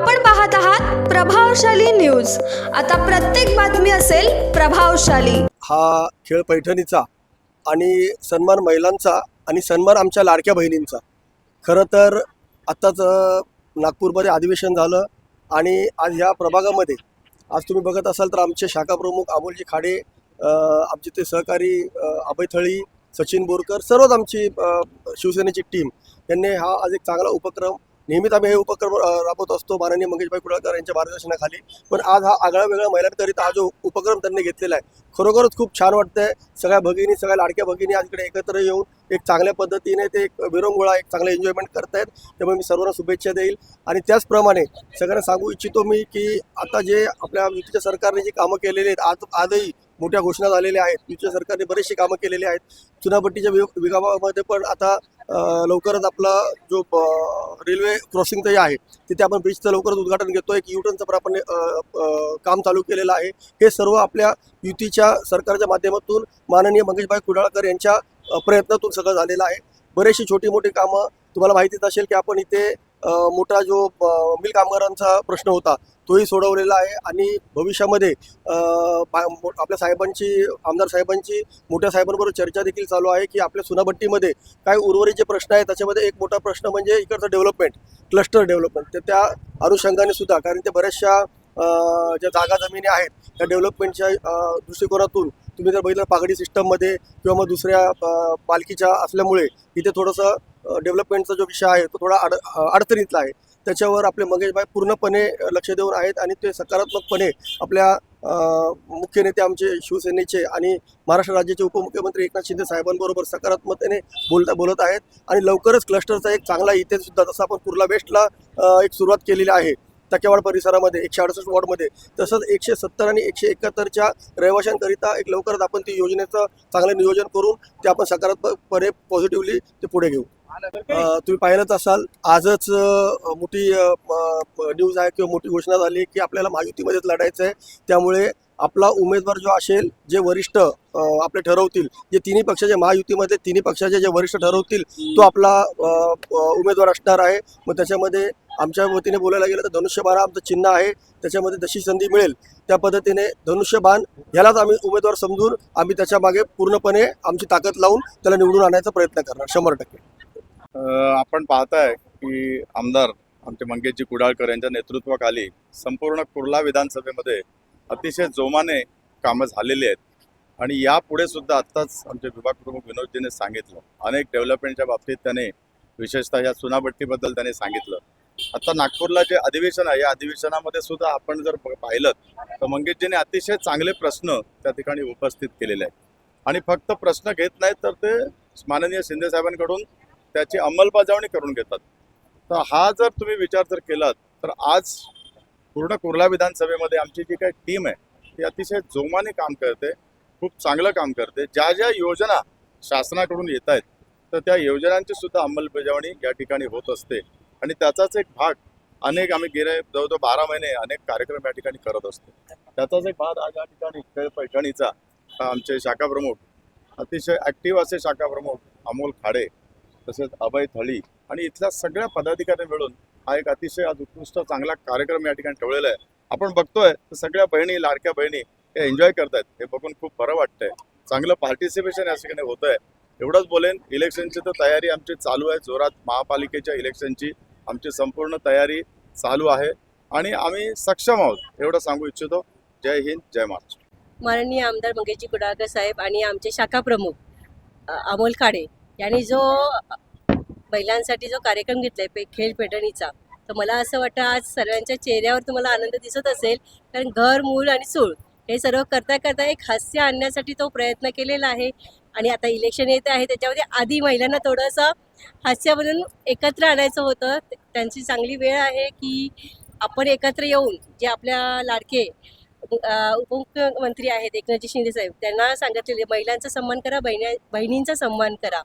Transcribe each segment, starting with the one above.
आपण पाहत आहात प्रभावशाली न्यूज. आता प्रत्येक बातमी असेल प्रभावशाली. हा खेळ पैठणीचा आणि सन्मान महिलांचा आणि सन्मान आमच्या लाडक्या बहिणींचा. खरं तर आत्ताच नागपूरमध्ये अधिवेशन झालं आणि आज ह्या प्रभागामध्ये आज तुम्ही बघत असाल तर आमचे शाखा प्रमुख अमोलजी खाडे आमचे ते सहकारी अभयथळी सचिन बोरकर सर्वच आमची शिवसेनेची टीम यांनी हा आज एक चांगला उपक्रम नेहमीच आम्ही हे उपक्रम राबवत असतो. माननीय मंगेशभाई कुडाळकर यांच्या मार्गदर्शनाखाली. पण आज हा आगळा वेगळा महिलांकरिता हा जो उपक्रम त्यांनी घेतलेला आहे खरोखरच खूप छान वाटतंय. सगळ्या भगिनी सगळ्या लाडक्या भगिनी आज इकडे एकत्र येऊन एक चांगल्या पद्धतीने ते एक विरंगुळा एक चांगलं एन्जॉयमेंट करतायत. त्यामुळे मी सर्वांना शुभेच्छा देईल. आणि त्याचप्रमाणे सगळ्यांना सांगू इच्छितो मी की आता जे आपल्या युतीच्या सरकारने जी कामं केलेली आहेत आज आजही मोठ्या घोषणा झालेल्या आहेत. युतीच्या सरकारने बरेचसे कामं केलेली आहेत. चुनापट्टीच्या वि- विभागामध्ये पण आता लवकरच आपला जो रेल्वे क्रॉसिंग जे आहे तिथे आपण ब्रिजचं लवकरच उद्घाटन घेतो एक युटर्नचं पण आपण काम चालू केलेलं आहे. हे सर्व आपल्या युतीच्या सरकारच्या माध्यमातून माननीय मंगेशभाई कुडाळकर यांच्या प्रयत्नातून सगळं झालेलं आहे. बरेचशी छोटी मोठी कामं तुम्हाला माहितीच असेल की आपण इथे मोठा जो मिल कामगारांचा प्रश्न होता तोही सोडवलेला आहे आणि भविष्यामध्ये पा- मो- आपल्या साहेबांची आमदार साहेबांची मोठ्या साहेबांबरोबर चर्चा देखील चालू आहे की आपल्या सुनाभट्टीमध्ये काय उर्वरित जे प्रश्न आहेत त्याच्यामध्ये एक मोठा प्रश्न म्हणजे इकडचं डेव्हलपमेंट क्लस्टर डेव्हलपमेंट. तर त्या अनुषंगाने सुद्धा कारण ते बऱ्याचशा ज्या जागा जमिनी आहेत त्या डेव्हलपमेंटच्या दृष्टिकोनातून तुम्ही जर बघितलं पागडी सिस्टममध्ये किंवा मग दुसऱ्या पालखीच्या असल्यामुळे इथे थोडंसं डेव्हलपमेंटचा जो विषय आहे तो थोडा अड अडचणीतला आहे. त्याच्यावर आपले मंगेशभाई पूर्णपणे लक्ष देऊन आहेत आणि ते सकारात्मकपणे आपल्या मुख्य नेते आमचे शिवसेनेचे आणि महाराष्ट्र राज्याचे उपमुख्यमंत्री एकनाथ शिंदे साहेबांबरोबर सकारात्मकतेने बोलता बोलत आहेत. आणि लवकरच क्लस्टरचा एक चांगला इथे सुद्धा जसं आपण कुर्ला वेस्टला एक सुरुवात केलेली आहे टक्केवाड परिसरामध्ये एकशे अडुसष्ट वॉर्डमध्ये तसंच एकशे सत्तर आणि एकशे एकाहत्तरच्या रहिवाशांकरिता एक लवकरच आपण ती योजनेचं चांगलं नियोजन करून ते आपण सकारात्मकपणे पॉझिटिव्हली ते पुढे घेऊ. तुम्ही पाहिलंच असाल आजच मोठी न्यूज आहे किंवा मोठी घोषणा झाली की आपल्याला महायुतीमध्येच लढायचं आहे त्यामुळे आपला उमेदवार जो असेल जे वरिष्ठ आपले ठरवतील जे तिन्ही पक्षाचे महायुतीमध्ये तिन्ही पक्षाचे जे वरिष्ठ ठरवतील तो आपला उमेदवार असणार आहे. मग त्याच्यामध्ये आमच्या वतीने बोलायला गेलं तर धनुष्यबाण हा आमचं चिन्ह आहे. त्याच्यामध्ये जशी संधी मिळेल त्या पद्धतीने धनुष्यबाण यालाच आम्ही उमेदवार समजून आम्ही त्याच्यामागे पूर्णपणे आमची ताकद लावून त्याला निवडून आणायचा प्रयत्न करणार शंभर टक्के. आपण पाहताय की आमदार आमचे मंगेशजी कुडाळकर यांच्या नेतृत्वाखाली संपूर्ण कुर्ला विधानसभेमध्ये अतिशय जोमाने कामं झालेली आहेत. आणि यापुढे सुद्धा आत्ताच आमचे विभाग प्रमुख विनोदजीने सांगितलं. अनेक डेव्हलपमेंटच्या बाबतीत त्याने विशेषतः या चुनाभट्टीबद्दल त्याने सांगितलं. आता नागपूरला जे अधिवेशन आहे या अधिवेशनामध्ये सुद्धा आपण जर पाहिलं तर मंगेशजीने अतिशय चांगले प्रश्न त्या ठिकाणी उपस्थित केलेले आहेत. आणि फक्त प्रश्न घेत नाहीत तर ते माननीय शिंदे साहेबांकडून त्याची अंमलबजावणी करून घेतात. तर हा जर तुम्ही विचार जर केलात तर आज पूर्ण कुर्ला विधानसभेमध्ये आमची जी काही टीम आहे ती अतिशय जोमाने काम करते खूप चांगलं काम करते. ज्या ज्या योजना शासनाकडून येत आहेत तर त्या योजनांची सुद्धा अंमलबजावणी या ठिकाणी होत असते. आणि त्याचाच एक भाग अनेक आम्ही गेले जवळजवळ बारा महिने अनेक कार्यक्रम या ठिकाणी करत असतो. त्याचाच एक भाग आज या ठिकाणी खेळ पैठणीचा आमचे शाखा प्रमुख अतिशय ॲक्टिव्ह असे शाखा प्रमुख अमोल खाडे तसेच अभय थळी आणि इथल्या सगळ्या पदाधिकारी मिळून हा एक अतिशय आज उत्कृष्ट चांगला कार्यक्रम या ठिकाणी ठेवलेला आहे. आपण बघतोय तर सगळ्या बहिणी लाडक्या बहिणी हे एन्जॉय करतायत. हे बघून खूप बरं वाटतंय. चांगलं पार्टिसिपेशन या ठिकाणी होत आहे एवढंच बोलेन इलेक्शनची तर तयारी आमची चालू आहे. जोरात महापालिकेच्या इलेक्शनची आमची संपूर्ण तयारी चालू आहे. आणि आम्ही सक्षम आहोत एवढं सांगू इच्छितो. जय हिंद जय महाराष्ट्र. माननीय आमदार मंगेशजी कुडाळकर साहेब आणि आमचे शाखा प्रमुख अमोल खाडे यांनी जो महिलांसाठी जो कार्यक्रम घेतलाय पे खेळ पेटणीचा तर मला असं वाटतं आज सर्वांच्या चेहऱ्यावर तुम्हाला आनंद दिसत असेल. कारण घर मूल आणि चूळ हे सर्व करता करता एक हास्य आणण्यासाठी तो प्रयत्न केलेला आहे. आणि आता इलेक्शन येत आहे त्याच्यामध्ये आधी महिलांना थोडंसं हास्य एकत्र आणायचं होतं. त्यांची चांगली वेळ आहे की आपण एकत्र येऊन जे आपल्या लाडके उपमुख्यमंत्री आहेत एकनाथजी शिंदे साहेब त्यांना सांगितलेले महिलांचा सन्मान करा बहिणी बहिणींचा सन्मान करा.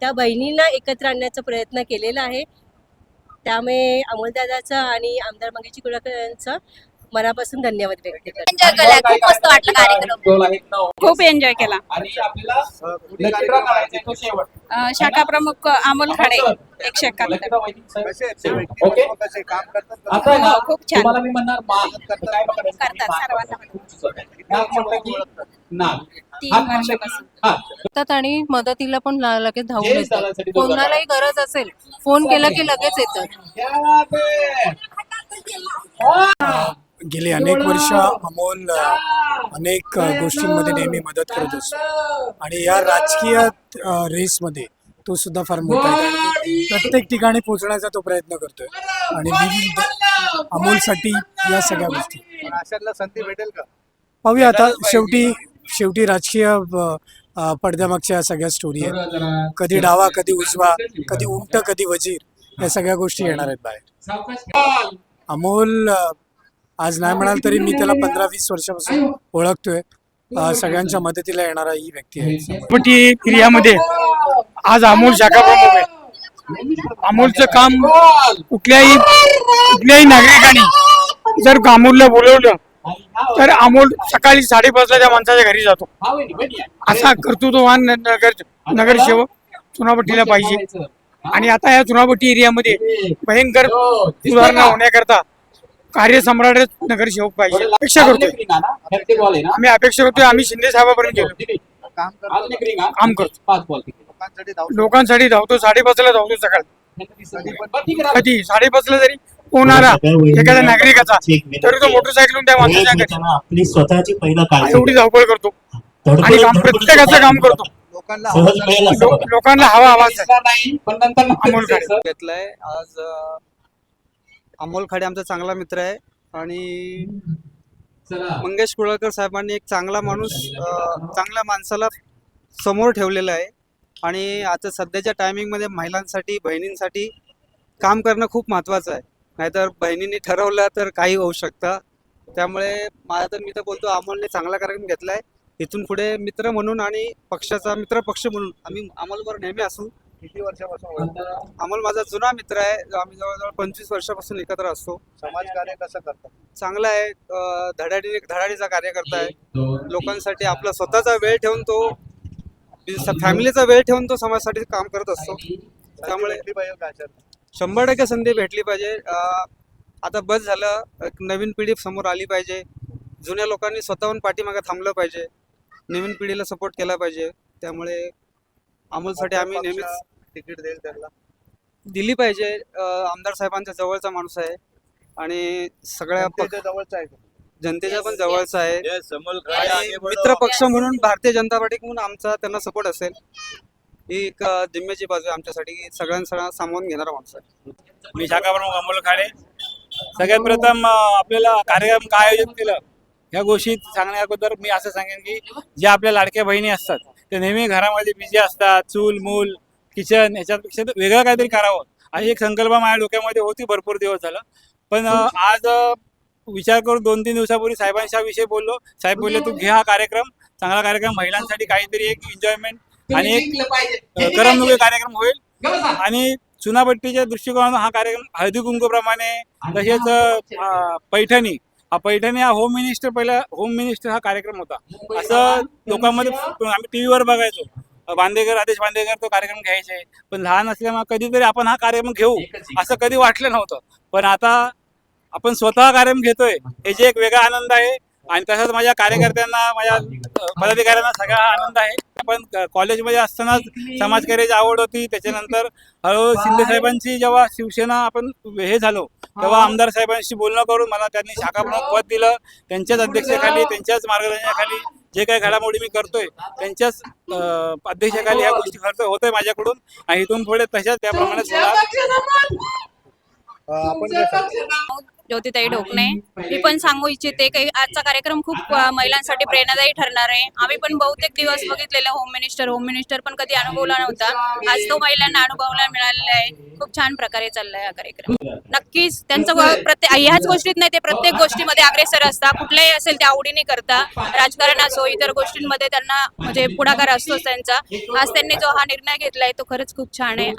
त्या बहिणींना एकत्र आणण्याचा प्रयत्न केलेला आहे. त्यामुळे अमोलदादाचा आणि आमदार मंगेशजी कुळकर यांचा मनापासून धन्यवाद व्यक्त करते. एन्जॉय केला. खूप मस्त वाटलं कार्यक्रम. खूप एन्जॉय केला. अं, शाखा प्रमुख अमोल खाडे एकशे एकाहत्तर ओके. आता आहे ना हो, खूप छान. तुम्हाला मी म्हणणार मा काय बघायचं? करतात, सर्वांना. नाक म्हटलं की नाक. तीन हात म्हटलं की वर्षापासून. हात. येतात आणि मदतीला पण ला- लगेच धावून येतात. कोणालाही गरज असेल फोन केला की लगेच येतात. है? गेली अनेक वर्ष अमोल अनेक गोष्टींमध्ये नेहमी मदत करत असतो. आणि या राजकीय रेसमध्ये तो सुद्धा फार मोठा आहे. प्रत्येक ठिकाणी पोहोचण्याचा तो प्रयत्न करतोय. आणि विविध अमोलसाठी या सगळ्या गोष्टी. अशातला संधी भेटेल का? पाहूया आता शेवटी शेवटी राजकीय पडद्यामागच्या या सगळ्या स्टोरी आहेत. कधी डावा कधी उजवा कधी उंट कधी वजीर या सगळ्या गोष्टी येणार आहेत बाहेर. अमोल आज नाही म्हणाल तरी मी त्याला पंधरा वीस वर्षापासून ओळखतोय. सगळ्यांच्या मदतीला येणारा ही व्यक्ती आहे. पटी एरियामध्ये आज अमोल शाखा प्रमुख आहे अमोलचं काम कुठल्याही कुठल्याही नागरिकांनी जर अमोलला बोलवलं तर अमोल सकाळी साडेपाचला त्या माणसाच्या घरी जातो. असा कर्तृत्ववान नगर नगरसेवक चुनावटीला पाहिजे. आणि आता या चुनावटी एरियामध्ये भयंकर सुधारणा होण्याकरता कार्यसम्राट नगरसेवक पाहिजे. अपेक्षा ना? आम्ही अपेक्षा करतोय आम्ही शिंदे साहेबापर्यंत गेलो. काम हा? करतो. लोकांसाठी धावतो. साडेपाचला धावतो सकाळी. कधी? साडेपाचला जरी होणारा एखाद्या नागरिकाचा तरी तो मोटरसायकलून त्या माणसाच्या घरी आपली स्वतःची पहिलं एवढी धावपळ करतो. आणि काम प्रत्येकाचं काम करतो. लोकांना हवा आवाज. घेतलाय. आज अमोल खाडे आमचा चांगला मित्र आहे. आणि मंगेश कुळकर साहेबांनी एक चांगला माणूस चांगल्या माणसाला समोर ठेवलेला आहे. आणि आता सध्याच्या टायमिंगमध्ये महिलांसाठी बहिणींसाठी काम करणं खूप महत्त्वाचं आहे. नाहीतर बहिणींनी ठरवलं तर काही होऊ शकतं. त्यामुळे माझा तर मी तर बोलतो अमोलने चांगला कार्यक्रम घेतला आहे इथून पुढे मित्र म्हणून आणि पक्षाचा मित्र पक्ष म्हणून आम्ही अमोलवर नेहमी असू. किती वर्षापासून ओळखता? अमोल माझा जुना मित्र आहे. आम्ही जवळजवळ पंचवीस वर्षापासून एकत्र असतो. समाजकार्य कसं करतात चांगला आहे. अं, धडाडी धडाडीचा कार्यकर्ता आहे. लोकांसाठी आपला स्वतःचा वेळ ठेवून तो फॅमिलीचा वेळ ठेवून तो समाजासाठी काम करत असतो. त्यामुळे भेटली पाहिजे का अशात? शंभर टक्के संधी भेटली पाहिजे. अं, आता बस झालं. एक नवीन पिढी समोर आली पाहिजे. जुन्या लोकांनी स्वतःहून पाठीमागे थांबलं पाहिजे. नवीन पिढीला सपोर्ट केला पाहिजे. त्यामुळे अमोलसाठी आम्ही नेहमीच तिकीट देईल त्यांना. दिली पाहिजे. अं, आमदार साहेबांच्या जवळचा माणूस आहे. आणि सगळ्या पक्ष जवळचं आहे जनतेच्या पण जवळचा आहे. आणि मित्र पक्ष म्हणून भारतीय जनता पार्टी म्हणून आमचा त्यांना सपोर्ट असेल. ही एक अं, जिम्म्याची बाजू आहे आमच्यासाठी. की सगळ्यांना सामावून घेणारा माणूस आहे. मी शाखा प्रमुख अमोल खाडे. सगळ्यात प्रथम अं, आपल्याला कार्यक्रम काय आयोजित केलं? ह्या गोष्टी सांगण्या अगोदर मी असं सांगेन की ज्या आपल्या लाडक्या बहिणी असतात ते नेहमी घरामध्ये बिझी असतात चूल मूल किचन याच्यापेक्षा तर वेगळं काहीतरी करावं. अशी एक संकल्प माझ्या डोक्यामध्ये होती भरपूर दिवस झालं. पण आज विचार करून दोन तीन दिवसापूर्वी साहेबांशी हा विषय बोललो. साहेब बोलले तू घे हा कार्यक्रम. चांगला कार्यक्रम. महिलांसाठी काहीतरी एक एन्जॉयमेंट आणि एक करमणुकी कार्यक्रम होईल. आणि चुनापट्टीच्या दृष्टिकोनातून हा कार्यक्रम हळदी कुंकूप्रमाणे तसेच पैठणी पैठणी हा होम मिनिस्टर पहिला होम मिनिस्टर हा कार्यक्रम होता. असं लोकांमध्ये आम्ही टीव्हीवर बघायचो. बांदेकर आदेश बांदेकर तो कार्यक्रम घ्यायचे. पण लहान असल्यामुळे कधीतरी आपण हा कार्यक्रम घेऊ असं कधी वाटलं नव्हतं. पण आता आपण स्वतः कार्यक्रम घेतोय. हे जे एक वेगळा आनंद आहे आणि तसंच माझ्या कार्यकर्त्यांना माझ्या पदाधिकाऱ्यांना सगळा हा आनंद आहे. पण कॉलेजमध्ये असतानाच समाजकार्याची आवड होती. त्याच्यानंतर हळूहळू शिंदे साहेबांची जेव्हा शिवसेना आपण हे झालो तेव्हा आमदार साहेबांशी बोलणं करून मला त्यांनी शाखा प्रमुख पद दिलं. त्यांच्याच अध्यक्षतेखाली त्यांच्याच मार्गदर्शनाखाली जे काही घडामोडी मी करतोय त्यांच्याच अं, अध्यक्षतेखाली ह्या गोष्टी खर्च होतोय माझ्याकडून. आणि इथून पुढे तशाच त्याप्रमाणे आपण? ज्योतिताई ढोकणे. मी पण सांगू इच्छिते की आजचा कार्यक्रम खूप महिलांसाठी प्रेरणादायी ठरणार आहे. आम्ही पण बहुतेक दिवस बघितलेला होम मिनिस्टर होम मिनिस्टर पण कधी अनुभवला नव्हता. आज तो महिलांना अनुभवायला मिळालेला आहे. खूप छान प्रकारे चाललाय हा कार्यक्रम. नक्कीच त्यांचं प्रत्येक ह्याच गोष्टीत नाही ते प्रत्येक गोष्टीमध्ये अग्रेसर असतात. कुठल्याही असेल ते आवडीने करता राजकारण असो इतर गोष्टींमध्ये त्यांना म्हणजे पुढाकार असतोच त्यांचा. आज त्यांनी जो हा निर्णय घेतलाय तो खरंच खूप छान आहे.